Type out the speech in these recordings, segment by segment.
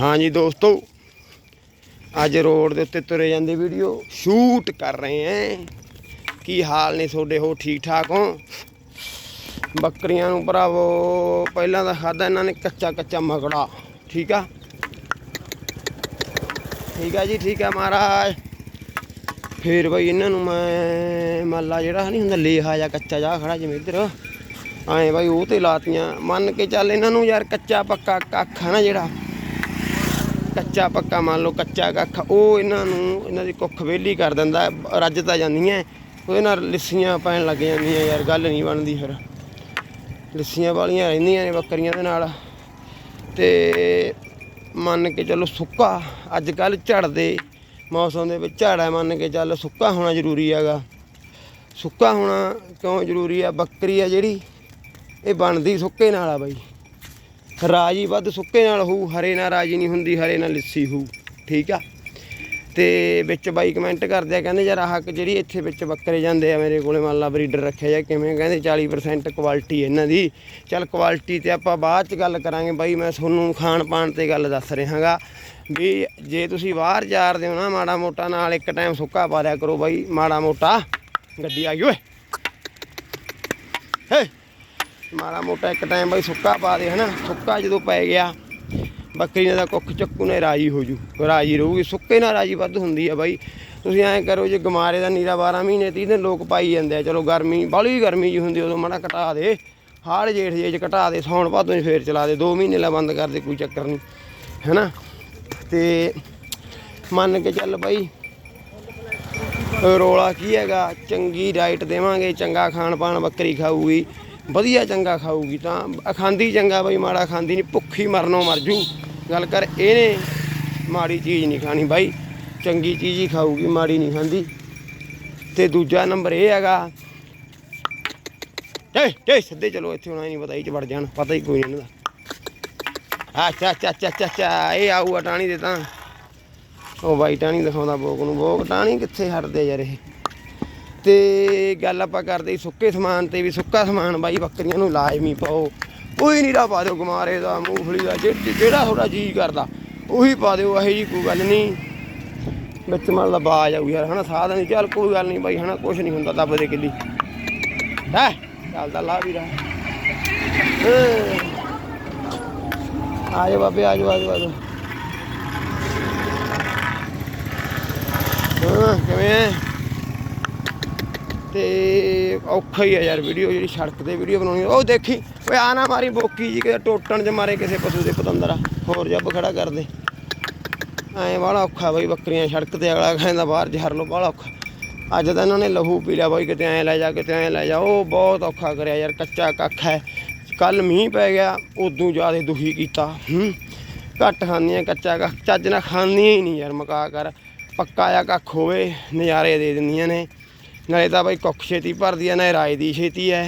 ਹਾਂਜੀ ਦੋਸਤੋ, ਅੱਜ ਰੋਡ ਦੇ ਉੱਤੇ ਤੁਰੇ ਜਾਂਦੇ ਵੀਡੀਓ, ਸ਼ੂਟ ਕਰ ਰਹੇ ਐ। ਕੀ ਹਾਲ ਨੇ ਤੁਹਾਡੇ? ਹੋ ਠੀਕ ਠਾਕ ਹੋ? ਬੱਕਰੀਆਂ ਨੂੰ ਭਰਾਵੋ, ਪਹਿਲਾਂ ਤਾਂ ਖਾਦਾ ਇਹਨਾਂ ਨੇ ਕੱਚਾ ਕੱਚਾ ਮਗੜਾ, ਠੀਕ ਆ? ਠੀਕ ਆ ਜੀ, ਠੀਕ ਆ ਮਹਾਰਾਜ। ਫੇਰ ਬਈ ਇਹਨਾਂ ਨੂੰ ਮੈਂ, ਮੱਲਾ ਜਿਹੜਾ ਨਹੀਂ ਹੁੰਦਾ, ਲੇਹਾ ਜਾਂ ਕੱਚਾ ਜਾ ਖੜਾ ਜਿਵੇਂ ਇੱਧਰ। ਐਂ ਬਈ ਉਹ ਤੇ ਲਾਤੀਆਂ। ਮੰਨ ਕੇ ਚੱਲ ਇਹਨਾਂ ਨੂੰ ਯਾਰ ਕੱਚਾ ਪੱਕਾ ਕੱਖ ਹੈ ਨਾ ਜਿਹੜਾ। ਕੱਚਾ ਪੱਕਾ ਮੰਨ ਲਓ ਕੱਚਾ ਕੱਖ ਉਹ ਇਹਨਾਂ ਨੂੰ, ਇਹਨਾਂ ਦੀ ਕੁੱਖ ਵੇਲੀ ਕਰ ਦਿੰਦਾ, ਰੱਜ ਤਾਂ ਜਾਂਦੀਆਂ ਉਹਦੇ ਨਾਲ ਲਿੱਸੀਆਂ ਪੈਣ ਲੱਗ ਜਾਂਦੀਆਂ ਯਾਰ, ਗੱਲ ਨਹੀਂ ਬਣਦੀ ਫਿਰ। ਲਿੱਸੀਆਂ ਵਾਲੀਆਂ ਰਹਿੰਦੀਆਂ ਨੇ ਬੱਕਰੀਆਂ ਦੇ ਨਾਲ। ਤੇ ਮੰਨ ਕੇ ਚੱਲੋ ਸੁੱਕਾ, ਅੱਜ ਕੱਲ ਝੜਦੇ ਮੌਸਮ ਦੇ ਵਿੱਚ ਝਾੜਾ ਮੰਨ ਕੇ ਚੱਲ ਸੁੱਕਾ ਹੋਣਾ ਜ਼ਰੂਰੀ ਹੈਗਾ। ਸੁੱਕਾ ਹੋਣਾ ਕਿਉਂ ਜ਼ਰੂਰੀ ਆ? ਬੱਕਰੀ ਆ ਜਿਹੜੀ, ਇਹ ਬਣਦੀ ਸੁੱਕੇ ਨਾਲ ਆ ਬਾਈ। ਰਾਜੀ ਵੱਧ ਸੁੱਕੇ ਨਾਲ ਹੋਊ, ਹਰੇ ਨਾਲ ਰਾਜੀ ਨਹੀਂ ਹੁੰਦੀ, ਹਰੇ ਨਾਲ ਲਿੱਸੀ ਹੋਊ, ਠੀਕ ਆ? ਤੇ ਵਿੱਚ ਬਾਈ ਕਮੈਂਟ ਕਰਦੇ ਆ, ਕਹਿੰਦੇ ਯਾਰ ਆਹ ਜਿਹੜੀ ਇੱਥੇ ਵਿੱਚ ਬੱਕਰੇ ਜਾਂਦੇ ਆ, ਮੇਰੇ ਕੋਲੇ ਮੰਨ ਲਾ ਬਰੀਡਰ ਰੱਖਿਆ ਜਾਂ ਕਿਵੇਂ, ਕਹਿੰਦੇ 40% ਕੁਆਲਿਟੀ ਇਹਨਾਂ ਦੀ। ਚੱਲ ਕੁਆਲਿਟੀ ਤੇ ਆਪਾਂ ਬਾਅਦ ਚ ਗੱਲ ਕਰਾਂਗੇ ਬਾਈ, ਮੈਂ ਤੁਹਾਨੂੰ ਖਾਣ ਪਾਣ ਤੇ ਗੱਲ ਦੱਸ ਰਿਹਾਗਾ। ਵੀ ਜੇ ਤੁਸੀਂ ਬਾਹਰ ਜਾਰਦੇ ਹੋ ਨਾ, ਮਾੜਾ ਮੋਟਾ ਨਾਲ ਇੱਕ ਟਾਈਮ ਸੁੱਕਾ ਪਾ ਦਿਆ ਕਰੋ ਬਾਈ, ਮਾੜਾ ਮੋਟਾ ਗੱਡੀ ਆ ਗਈ, ਓਏ। ਹੇ! ਮਾੜਾ ਮੋਟਾ ਇੱਕ ਟਾਈਮ ਬਾਈ ਸੁੱਕਾ ਪਾ ਦੇ, ਹਨਾ? ਸੁੱਕਾ ਜਦੋਂ ਪੈ ਗਿਆ, ਬੱਕਰੀ ਨੇ ਤਾਂ ਕੁੱਖ ਚੱਕੂ ਨੇ, ਰਾਜੀ ਹੋ ਜੂ। ਰਾਜੀ ਰਹੂਗੀ। ਸੁੱਕੇ ਨਾਲ ਰਾਜੀ ਵੱਧ ਹੁੰਦੀ ਆ ਬਾਈ। ਤੁਸੀਂ ਐਂ ਕਰੋ, ਜੇ ਗਮਾਰੇ ਦਾ ਨੀਰਾ 12 ਮਹੀਨੇ 30 ਦਿਨ ਲੋਕ ਪਾਈ ਜਾਂਦੇ ਆ। ਚਲੋ ਗਰਮੀ, ਬਾਹਲੀ ਗਰਮੀ ਜੀ ਹੁੰਦੀ ਉਦੋਂ ਮਾੜਾ ਘਟਾ ਦੇ। ਹਾੜ ਜੇਠ ਜੇ ਚ ਘਟਾ ਦੇ ਸੌਣ ਭਾਦੋਂ ਚ ਫੇਰ ਚਲਾ ਦੇ। 2 ਮਹੀਨੇ ਲਾ ਬੰਦ ਕਰ ਦੇ, ਕੋਈ ਚੱਕਰ ਨਹੀਂ, ਹੈਨਾ? ਤੇ ਮੰਨ ਕੇ ਚੱਲ ਬਾਈ, ਰੋਲਾ ਕੀ ਹੈਗਾ? ਚੰਗੀ ਡਾਈਟ ਦੇਵਾਂਗੇ, ਚੰਗਾ ਖਾਣ ਪਾਣ ਬੱਕਰੀ ਖਾਊਗੀ। ਵਧੀਆ ਚੰਗਾ ਖਾਊਗੀ ਤਾਂ ਅਖਾਂਦੀ ਚੰਗਾ ਬਾਈ, ਮਾੜਾ ਖਾਂਦੀ ਨਹੀਂ, ਭੁੱਖੀ ਮਰਨੋਂ ਮਰ ਜੂ। ਗੱਲ ਕਰ, ਇਹਨੇ ਮਾੜੀ ਚੀਜ਼ ਨਹੀਂ ਖਾਣੀ ਬਾਈ। ਚੰਗੀ ਚੀਜ਼ ਹੀ ਖਾਊਗੀ, ਮਾੜੀ ਨਹੀਂ ਖਾਂਦੀ। ਤੇ ਦੂਜਾ ਨੰਬਰ ਇਹ ਹੈਗਾ, ਏ ਏ, ਸਿੱਧੇ ਚਲੋ, ਇੱਥੇ ਹੁਣ ਨਹੀਂ ਪਤਾ ਇਹ ਚ ਵੜ ਜਾਣ, ਪਤਾ ਹੀ ਕੋਈ ਨਹੀਂ ਇਹਨਾਂ ਦਾ। ਅੱਛਾ ਅੱਛਾ ਅੱਛਾ ਅੱਛਾ ਅੱਛਾ, ਇਹ ਆਊਗਾ ਟਾਣੀ ਦੇ ਤਾਂ। ਉਹ ਬਾਈ ਟਾਣੀ ਦਿਖਾਉਂਦਾ ਬੋਕ ਨੂੰ, ਬੋਕ ਟਾਣੀ ਕਿੱਥੇ ਹਟਦੇ ਯਾਰ ਇਹ? ਤੇ ਗੱਲ ਆਪਾਂ ਕਰਦੇ ਸੁੱਕੇ ਸਮਾਨ ਤੇ ਵੀ ਸੁੱਕਾ ਸਮਾਨ ਬਾਈ, ਬੱਕਰੀਆਂ ਨੂੰ ਲਾਜ਼ਮੀ ਪਾਓ। ਕੋਈ ਨਹੀਂ ਨੀਰਾ ਪਾ ਦਿਓ ਗਮਾਰੇ ਦਾ, ਮੂੰਗਫਲੀ ਦਾ, ਜਿਹ- ਜਿਹੜਾ ਤੁਹਾਡਾ ਜੀ ਕਰਦਾ, ਉਹੀ ਪਾ ਦਿਓ, ਇਹੋ ਜੀ ਕੋਈ ਗੱਲ ਨਹੀਂ ਵਿੱਚ ਮਲ ਦਾ ਬਾਜ ਆਊ ਯਾਰ, ਹਨਾ ਸਾਧ ਨਹੀਂ ਚੱਲ ਕੋਈ ਗੱਲ ਨਹੀਂ ਬਾਈ, ਹਨਾ, ਕੁਛ ਨਹੀਂ ਹੁੰਦਾ ਦੱਬ ਦੇ ਕਿੱਲੀ। ਹੈ ਚੱਲਦਾ ਲਾ ਵੀ ਰਹਾ ਆਜੋ ਬਾਬੇ ਆਜੋ ਆਜੋ ਆਜੋ ਹਾਂ, ਕਿਵੇਂ ਹੈ ਤੇ ਔਖਾ ਹੀ ਆ ਯਾਰ ਵੀਡੀਓ ਜਿਹੜੀ ਸੜਕ ਤੇ ਵੀਡੀਓ ਬਣਾਉਣੀ ਉਹ ਦੇਖੀ, ਓਏ ਆ ਨਾ ਮਾਰੀ ਬੋਕੀ ਜੀ ਕਿਤੇ ਟੋਟਣ ਚ ਮਾਰੇ ਕਿਸੇ ਪਸ਼ੂ ਦੇ ਪਤੰਦਰਾ। ਹੋਰ ਜੱਬ ਖੜਾ ਕਰ ਦੇ। ਐਂ ਵਾਲਾ ਔਖਾ ਬਈ ਬੱਕਰੀਆਂ ਸੜਕ ਤੇ, ਅਗਲਾ ਕਹਿੰਦਾ ਬਾਹਰ ਜ਼ਹਰ ਲੋ ਵਾਲਾ ਔਖਾ। ਅੱਜ ਤਾਂ ਇਹਨਾਂ ਨੇ ਲਹੂ ਪੀ ਲਿਆ ਬਾਈ, ਕਿਤੇ ਐਂ ਲੈ ਜਾ, ਕਿਤੇ ਐਂ ਲੈ ਜਾ। ਉਹ ਬਹੁਤ ਔਖਾ ਕਰਿਆ ਯਾਰ, ਕੱਚਾ ਕੱਖ ਹੈ। ਕੱਲ ਮੀਂਹ ਪੈ ਗਿਆ, ਉਦੋਂ ਜ਼ਿਆਦਾ ਦੁਖੀ ਕੀਤਾ। ਹੂੰ, ਘੱਟ ਖਾਂਦੀਆਂ ਕੱਚਾ ਕੱਖ। ਚੱਜ ਨਾਲ ਖਾਂਦੀਆਂ ਹੀ ਨਹੀਂ ਯਾਰ, ਮਕਾ ਕਰ। ਪੱਕਾ ਆ ਕੱਖ ਹੋਵੇ, ਨਜ਼ਾਰੇ ਦੇ ਦਿੰਦੀਆਂ ਨੇ। ਨਾਲੇ ਤਾਂ ਬਾਈ ਕੁੱਖ ਛੇਤੀ ਭਰਦੀ ਆ ਨਾ ਰਾਏ ਦੀ ਛੇਤੀ ਐ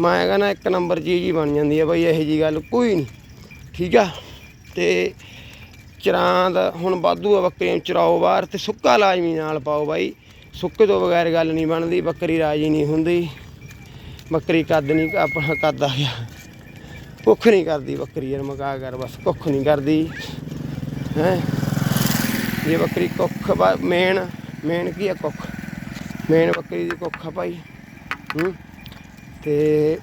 ਮੈਂ ਕਹਿੰਦਾ ਇੱਕ ਨੰਬਰ ਚੀਜ਼ ਹੀ ਬਣ ਜਾਂਦੀ ਆ ਬਾਈ, ਇਹੋ ਜੀ ਗੱਲ ਕੋਈ ਨਹੀਂ। ਠੀਕ ਆ? ਤੇ ਚਰਾਂ ਦਾ ਹੁਣ ਵਾਧੂ ਆ ਬੱਕਰੀਆਂ ਨੂੰ ਚਰਾਓ ਬਾਹਰ ਤੇ ਸੁੱਕਾ ਲਾਜ਼ਮੀ ਨਾਲ ਪਾਓ ਬਾਈ। ਸੁੱਕੇ ਤੋਂ ਬਗੈਰ ਗੱਲ ਨਹੀਂ ਬਣਦੀ, ਬੱਕਰੀ ਰਾਜੀ ਨਹੀਂ ਹੁੰਦੀ। ਬੱਕਰੀ ਕੱਦ ਨਹੀਂ, ਆਪਣਾ ਕੱਦ ਆ ਗਿਆ। ਕੁੱਖ ਨਹੀਂ ਕਰਦੀ ਬੱਕਰੀ ਯਾਰ, ਮਕਾ ਕਰ, ਬਸ ਕੁੱਖ ਨਹੀਂ ਕਰਦੀ। ਹੈ? ਇਹ ਬੱਕਰੀ ਕੁੱਖ ਮੇਨ ਮੇਨ ਕੀ ਆ ਕੁੱਖ? ਮੇਨ ਬੱਕਰੀ ਦੀ ਕੁੱਖ ਆ ਭਾਈ। ਹੂੰ। ਤੇ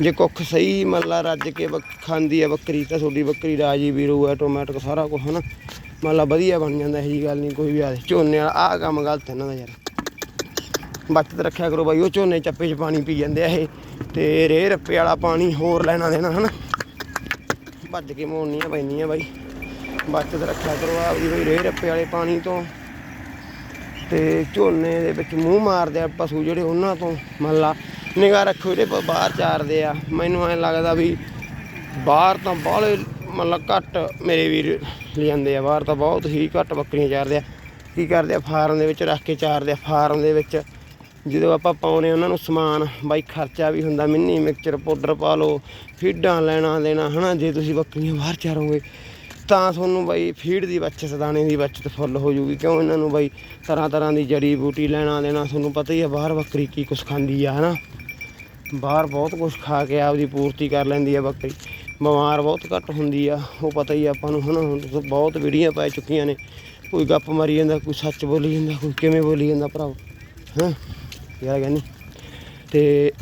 ਜੇ ਕੁੱਖ ਸਹੀ ਮੱਲਾ ਰੱਜ ਕੇ ਬੱਕ- ਖਾਂਦੀ ਆ ਬੱਕਰੀ ਤਾਂ ਤੁਹਾਡੀ ਬੱਕਰੀ ਰਾਜੀ ਵੀਰੂ ਆਟੋਮੈਟਿਕ ਸਾਰਾ ਕੁਝ, ਹਨਾ। ਮੱਲਾ ਵਧੀਆ ਬਣ ਜਾਂਦਾ, ਇਹ ਜੀ ਗੱਲ ਨਹੀਂ, ਕੋਈ ਵੀ ਆ ਝੋਨੇ ਵਾਲਾ, ਆਹ ਕੰਮ ਗਲਤ ਇਹਨਾਂ ਦਾ ਯਾਰ। ਬਚਤ ਰੱਖਿਆ ਕਰੋ ਬਾਈ, ਉਹ ਝੋਨੇ ਚੱਪੇ 'ਚ ਪਾਣੀ ਪੀ ਜਾਂਦੇ ਆ ਇਹ। ਤੇ ਰੇ ਰੱਪੇ ਵਾਲਾ ਪਾਣੀ ਹੋਰ ਲੈਣਾ ਦੇਣਾ, ਹਨਾ। ਭੱਜ ਕੇ ਮੋੜਨੀਆਂ ਪੈਂਦੀਆਂ ਬਾਈ। ਬਚਤ ਰੱਖਿਆ ਕਰੋ ਆਪਦੀ ਬਈ, ਰੇ ਰੱਪੇ ਵਾਲੇ ਪਾਣੀ ਤੋਂ। ਤੇ ਝੋਨੇ ਦੇ ਵਿੱਚ ਮੂੰਹ ਮਾਰਦੇ ਆ ਪਸ਼ੂ ਜਿਹੜੇ ਉਹਨਾਂ ਤੋਂ ਮੰਨ ਲਾ, ਨਿਗਾਹ ਰੱਖੋ ਜਿਹੜੇ ਬਾਹਰ ਚਾਰਦੇ ਆ। ਮੈਨੂੰ ਐਂ ਲੱਗਦਾ ਵੀ ਬਾਹਰ ਤਾਂ ਬਾਹਲੇ ਮਤਲਬ ਘੱਟ ਮੇਰੇ ਵੀਰ ਲਿਆਂਦੇ ਆ, ਬਾਹਰ ਤਾਂ ਬਹੁਤ ਹੀ ਘੱਟ ਬੱਕਰੀਆਂ ਚਾਰਦੇ ਆ। ਕੀ ਕਰਦੇ ਆ, ਫਾਰਮ ਦੇ ਵਿੱਚ ਰੱਖ ਕੇ ਚਾਰਦੇ ਆ, ਫਾਰਮ ਦੇ ਵਿੱਚ ਜਦੋਂ ਆਪਾਂ ਪਾਉਨੇ ਉਹਨਾਂ ਨੂੰ ਸਮਾਨ, ਬਾਈ ਖਰਚਾ ਵੀ ਹੁੰਦਾ, ਮਿੰਨੀ ਮਿਕਸਚਰ ਪਾਊਡਰ ਪਾ ਲਓ, ਫੀਡਾਂ ਲੈਣਾ ਦੇਣਾ, ਹਨਾ, ਜੇ ਤੁਸੀਂ ਬੱਕਰੀਆਂ ਬਾਹਰ ਚਾਰੋਗੇ। ਤਾਂ ਤੁਹਾਨੂੰ ਬਾਈ ਫੀਡ ਦੀ ਬੱਚਤ, ਦਾਣੇ ਦੀ ਬੱਚਤ ਫੁੱਲ ਹੋ ਜੂਗੀ। ਕਿਉਂ ਇਹਨਾਂ ਨੂੰ ਬਾਈ ਤਰ੍ਹਾਂ ਤਰ੍ਹਾਂ ਦੀ ਜੜੀ ਬੂਟੀ ਲੈਣਾ ਦੇਣਾ, ਤੁਹਾਨੂੰ ਪਤਾ ਹੀ ਆ ਬਾਹਰ ਬੱਕਰੀ ਕੀ ਕੁਛ ਖਾਂਦੀ ਆ, ਹਨਾ? ਬਾਹਰ ਬਹੁਤ ਕੁਝ ਖਾ ਕੇ ਆਪਦੀ ਪੂਰਤੀ ਕਰ ਲੈਂਦੀ ਆ ਬੱਕਰੀ। ਬਿਮਾਰ ਬਹੁਤ ਘੱਟ ਹੁੰਦੀ ਆ, ਉਹ ਪਤਾ ਹੀ ਆ ਆਪਾਂ ਨੂੰ, ਹਨਾ? ਹੁਣ ਬਹੁਤ ਵੀੜੀਆਂ ਪੈ ਚੁੱਕੀਆਂ ਨੇ। ਕੋਈ ਗੱਪ ਮਾਰੀ ਜਾਂਦਾ, ਕੋਈ ਸੱਚ ਬੋਲੀ ਜਾਂਦਾ, ਕੋਈ ਕਿਵੇਂ ਬੋਲੀ ਜਾਂਦਾ ਭਰਾਓ ਹਾਂ ਯਾਰ ਕਹਿੰਦੀ। ਤੇ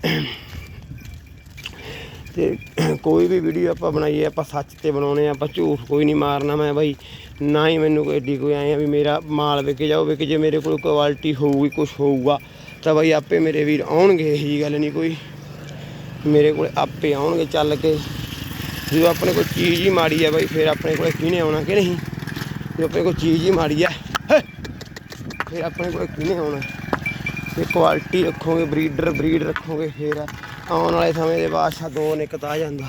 ਤੇ ਕੋਈ ਵੀ ਵੀਡੀਓ ਆਪਾਂ ਬਣਾਈਏ ਆਪਾਂ ਸੱਚ ਤੇ ਬਣਾਉਣੇ ਆ ਆਪਾਂ ਝੂਠ ਕੋਈ ਨਹੀਂ ਮਾਰਨਾ ਮੈਂ ਬਾਈ ਨਾ ਹੀ ਮੈਨੂੰ ਕੋਈ ਏਡੀ ਕੋਈ ਆਏ ਆ ਵੀ ਮੇਰਾ ਮਾਲ ਵਿਕ ਜਾਓ ਵਿਕ ਜੇ ਮੇਰੇ ਕੋਲ ਕੁਆਲਿਟੀ ਹੋਊਗੀ ਕੁਝ ਹੋਊਗਾ ਤਾਂ ਬਾਈ ਆਪੇ ਮੇਰੇ ਵੀਰ ਆਉਣਗੇ ਇਹੀ ਗੱਲ ਨਹੀਂ ਕੋਈ। ਮੇਰੇ ਕੋਲ ਆਪੇ ਆਉਣਗੇ ਚੱਲ ਕੇ। ਜਦੋਂ ਆਪਣੇ ਕੋਲ ਚੀਜ਼ ਹੀ ਮਾੜੀ ਆ ਬਾਈ ਫਿਰ ਆਪਣੇ ਕੋਲ ਕਿਹਨੇ ਆਉਣਾ ਕਿ ਨਹੀਂ? ਜੇ ਆਪਣੇ ਕੋਲ ਚੀਜ਼ ਹੀ ਮਾੜੀ ਆ ਹੈ, ਫਿਰ ਆਪਣੇ ਕੋਲ ਕਿਹਨੇ ਆਉਣਾ? ਤੇ ਕੁਆਲਿਟੀ ਰੱਖੋਗੇ ਬਰੀਡਰ ਬਰੀਡ ਰੱਖੋਗੇ ਫਿਰ ਆਉਣ ਵਾਲੇ ਸਮੇਂ ਦੇ ਬਾਦਸ਼ਾਹ ਦੋ ਨਿਕਤ ਆ ਜਾਂਦਾ।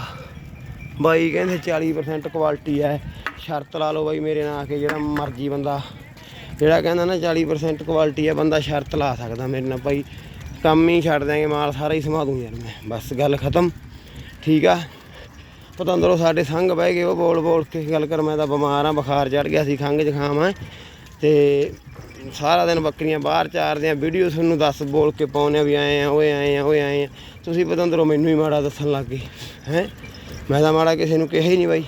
ਬਾਈ ਕਹਿੰਦੇ 40% ਕੁਆਲਿਟੀ ਹੈ। ਸ਼ਰਤ ਲਾ ਲਓ ਬਾਈ ਮੇਰੇ ਨਾਲ ਆ ਕੇ ਜਿਹੜਾ ਮਰਜ਼ੀ ਬੰਦਾ। ਜਿਹੜਾ ਕਹਿੰਦਾ ਨਾ 40% ਕੁਆਲਿਟੀ ਹੈ, ਬੰਦਾ ਸ਼ਰਤ ਲਾ ਸਕਦਾ ਮੇਰੇ ਨਾਲ। ਬਾਈ ਕੰਮ ਹੀ ਛੱਡ ਦਿਆਂਗੇ, ਮਾਲ ਸਾਰਾ ਹੀ ਸਮਾ ਦੂੰ ਯਾਰ ਮੈਂ। ਬਸ ਗੱਲ ਖਤਮ। ਠੀਕ ਆ? ਪਤੰਦਰੋਂ, ਸਾਡੇ ਸੰਗ ਬਹਿ ਗਏ ਉਹ ਬੋਲ ਬੋਲ ਕੇ। ਗੱਲ ਕਰ, ਮੈਂ ਤਾਂ ਬਿਮਾਰ ਆ, ਬੁਖਾਰ ਚੜ ਗਿਆ ਸੀ, ਖੰਘ ਜ਼ੁਕਾਮ ਆ। ਤੇ ਸਾਰਾ ਦਿਨ ਬੱਕਰੀਆਂ ਬਾਹਰ ਚਾਰਦੇ ਆ ਵੀਡੀਓ ਤੁਹਾਨੂੰ ਦੱਸ ਬੋਲ ਕੇ ਪਾਉਂਦੇ ਆ ਵੀ ਆਏ ਆ, ਓਏ ਆਏ ਆ, ਓਏ ਆਏ ਆ। ਤੁਸੀਂ ਪਤੰਦਰੋਂ ਮੈਨੂੰ ਹੀ ਮਾੜਾ ਦੱਸਣ ਲੱਗ ਗਏ, ਹੈ? ਮੈਂ ਤਾਂ ਮਾੜਾ ਕਿਸੇ ਨੂੰ ਕਿਹਾ ਹੀ ਨਹੀਂ ਬਾਈ।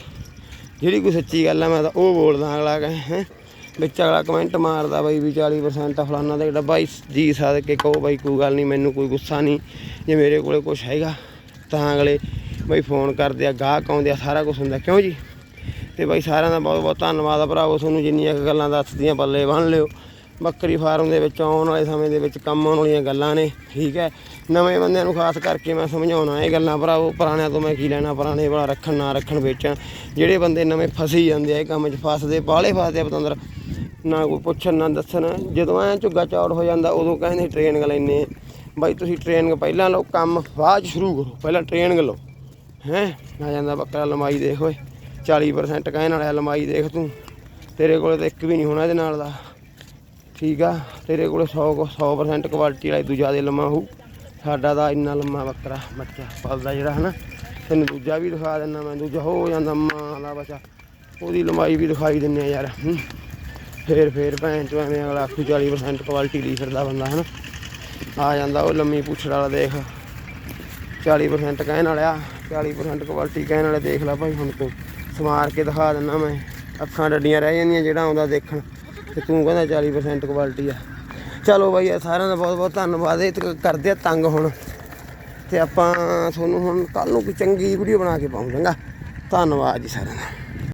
ਜਿਹੜੀ ਕੋਈ ਸੱਚੀ ਗੱਲ ਆ, ਮੈਂ ਤਾਂ ਉਹ ਬੋਲਦਾ ਅਗਲਾ ਕਹੇ, ਹੈ? ਵਿੱਚ ਅਗਲਾ ਕਮੈਂਟ ਮਾਰਦਾ ਬਾਈ ਵੀ 40% ਫਲਾਨਾ ਦਾ ਜਿਹੜਾ ਬਾਈ ਜੀ ਸਾਦ ਕਹੋ ਬਾਈ, ਕੋਈ ਗੱਲ ਨਹੀਂ, ਮੈਨੂੰ ਕੋਈ ਗੁੱਸਾ ਨਹੀਂ, ਜੇ ਮੇਰੇ ਕੋਲੇ ਕੁਝ ਹੈਗਾ, ਤਾਂ ਅਗਲੇ ਬਾਈ ਫੋਨ ਕਰਦੇ ਆ, ਗਾਹਕ ਆਉਂਦੇ ਆ, ਸਾਰਾ ਕੁਝ ਹੁੰਦਾ। ਕਿਉਂ ਜੀ? ਤੇ ਬਾਈ ਸਾਰਿਆਂ ਦਾ ਬਹੁਤ ਬਹੁਤ ਧੰਨਵਾਦ ਆ ਭਰਾਵੋ, ਤੁਹਾਨੂੰ ਜਿੰਨੀਆਂ ਕੁ ਗੱਲਾਂ ਦੱਸਦੀਆਂ, ਪੱਲੇ ਬੰਨ ਲਿਓ। ਬੱਕਰੀ ਫਾਰਮ ਦੇ ਵਿੱਚ ਆਉਣ ਵਾਲੇ ਸਮੇਂ ਦੇ ਵਿੱਚ ਕੰਮ ਆਉਣ ਵਾਲੀਆਂ ਗੱਲਾਂ ਨੇ, ਠੀਕ ਹੈ। ਨਵੇਂ ਬੰਦਿਆਂ ਨੂੰ ਖਾਸ ਕਰਕੇ ਮੈਂ ਸਮਝਾਉਣਾ ਇਹ ਗੱਲਾਂ ਭਰਾਵੋ ਪੁਰਾਣਿਆਂ ਤੋਂ ਮੈਂ ਕੀ ਲੈਣਾ, ਪੁਰਾਣੇ ਵਾਲਾ ਰੱਖਣ, ਨਾ ਰੱਖਣ ਵੇਚਣ ਜਿਹੜੇ ਬੰਦੇ ਨਵੇਂ ਫਸੀ ਜਾਂਦੇ ਆ, ਇਹ ਕੰਮ 'ਚ ਫਸਦੇ, ਬਾਹਲੇ ਫਸਦੇ ਆ ਪਤੰਦਰ, ਨਾ ਕੋਈ ਪੁੱਛਣ, ਨਾ ਦੱਸਣ। ਜਦੋਂ ਐ ਝੁੱਗਾ ਚੌੜ ਹੋ ਜਾਂਦਾ, ਉਦੋਂ ਕਹਿੰਦੇ ਟ੍ਰੇਨਿੰਗ ਲੈਨੇ ਆ। ਬਾਈ, ਤੁਸੀਂ ਟ੍ਰੇਨਿੰਗ ਪਹਿਲਾਂ ਲਓ, ਕੰਮ ਬਾਅਦ 'ਚ ਸ਼ੁਰੂ ਕਰੋ। ਪਹਿਲਾਂ ਟ੍ਰੇਨਿੰਗ ਲਓ, ਹੈ? ਆ ਜਾਂਦਾ ਬੱਕਰਾ ਲੰਮਾਈ ਦੇਖ, ਓਏ। 40% ਕਹਿਣ ਵਾਲਾ ਲੰਮਾਈ ਦੇਖ ਤੂੰ। ਤੇਰੇ ਕੋਲ ਤਾਂ ਇੱਕ ਵੀ ਨਹੀਂ ਹੋਣਾ ਇਹਦੇ ਨਾਲ ਦਾ। ਠੀਕ ਆ, ਤੇਰੇ ਕੋਲ 100 ਕੁ- 100% ਕੁਆਲਿਟੀ ਵਾਲਾ ਦੂਜਾ ਦੇ ਲੰਮਾ ਹੋਊ ਸਾਡਾ ਤਾਂ ਇੰਨਾ ਲੰਮਾ ਬੱਕਰਾ, ਬੱਚਾ, ਪਲਦਾ ਜਿਹੜਾ ਹਨਾ। ਤੈਨੂੰ ਦੂਜਾ ਵੀ ਦਿਖਾ ਦਿੰਦਾ ਮੈਂ, ਦੂਜਾ ਹੋ ਜਾਂਦਾ ਮਾਂ ਦਾ ਬੱਚਾ। ਉਹਦੀ ਲੰਮਾਈ ਵੀ ਦਿਖਾਈ ਦਿੰਨੇ ਆ ਯਾਰ, ਹੂੰ। ਫੇਰ ਫੇਰ ਭੈਣ ਚੋ ਐਵੇਂ ਅਗਲਾ ਆਖੂ 40% ਕੁਆਲਿਟੀ ਲਈ ਫਿਰਦਾ ਬੰਦਾ ਹਨਾ। ਆ ਜਾਂਦਾ ਉਹ ਲੰਮੀ ਪੁੱਛੜ ਵਾਲਾ ਦੇਖ। 40% ਕਹਿਣ ਵਾਲਿਆ 40% ਕੁਆਲਿਟੀ ਕਹਿਣ ਵਾਲੇ ਦੇਖ ਲੈ ਭਾਈ ਹੁਣ ਤੂੰ। ਸਮਾਰ ਕੇ ਦਿਖਾ ਦਿੰਦਾ ਮੈਂ। ਅੱਖਾਂ ਡੱਡੀਆਂ ਰਹਿ ਜਾਂਦੀਆਂ ਜਿਹੜਾ ਆਉਂਦਾ ਦੇਖਣ। ਤੇ ਤੂੰ ਕਹਿੰਦਾ 40% ਕੁਆਲਿਟੀ ਆ। ਚਲੋ ਬਾਈ, ਇਹ ਸਾਰਿਆਂ ਦਾ ਬਹੁਤ ਬਹੁਤ ਧੰਨਵਾਦ। ਇਹ ਕਰਦੇ ਆ ਤੰਗ ਹੁਣ। ਤੇ ਆਪਾਂ ਤੁਹਾਨੂੰ ਹੁਣ ਕੱਲ ਨੂੰ ਕੋਈ ਚੰਗੀ ਵੀਡੀਓ ਬਣਾ ਕੇ ਪਾਉਂਗਾ ਧੰਨਵਾਦ ਜੀ ਸਾਰਿਆਂ ਦਾ।